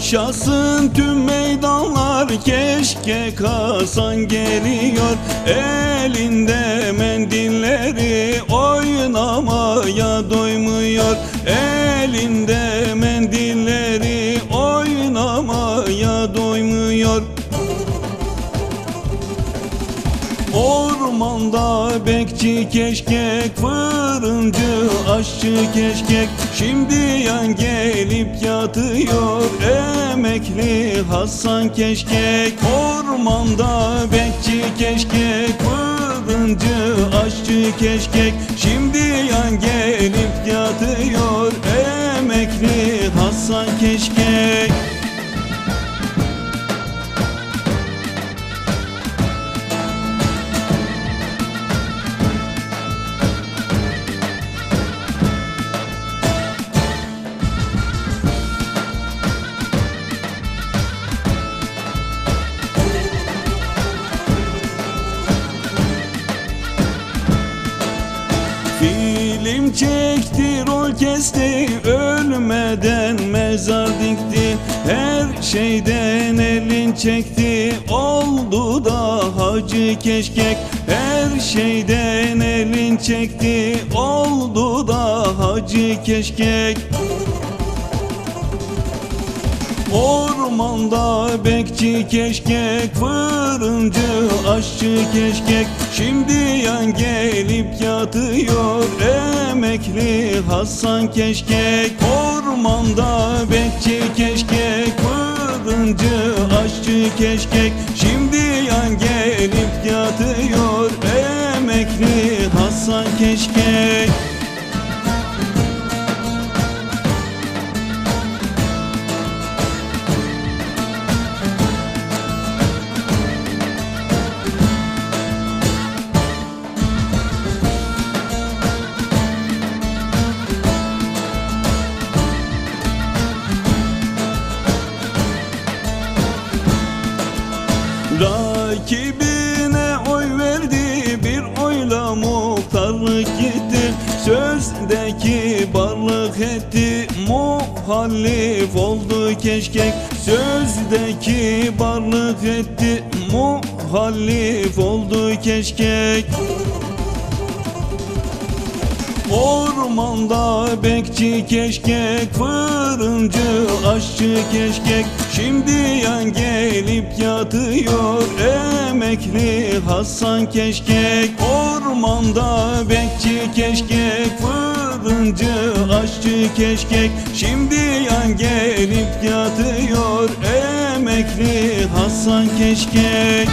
Yaşasın tüm meydanlar. Keşke Hasan geliyor Elinde mendilleri. Oynamaya doymuyor Elinde mendilleri. Oynamaya doymuyor Ormanda bekçi keşkek, fırıncı aşçı keşkek Şimdi yan gelip yatıyor emekli Hasan keşkek Ormanda bekçi keşkek, fırıncı aşçı keşkek Şimdi yan gelip yatıyor emekli Hasan keşkek Film çekti, rol kesti, ölmeden mezar dikti. Her şeyden elin çekti, oldu da hacı keşkek Her şeyden elin çekti, oldu da hacı keşkek Ormanda bekçi keşkek, fırıncı aşçı keşkek Şimdi yan gelip yatıyor emekli Hasan keşkek Ormanda bekçi keşkek, fırıncı aşçı keşkek Şimdi yan gelip Rakibine oy verdi bir oyla muhtarlık gitti. Sözdeki barlık etti muhallif oldu keşkek Sözdeki barlık etti muhallif oldu keşkek Ormanda bekçi keşkek, fırıncı aşçı keşkek Şimdi yan gelip yatıyor emekli Hasan keşkek Ormanda bekçi keşkek, fırıncı aşçı keşkek Şimdi yan gelip yatıyor emekli Hasan keşkek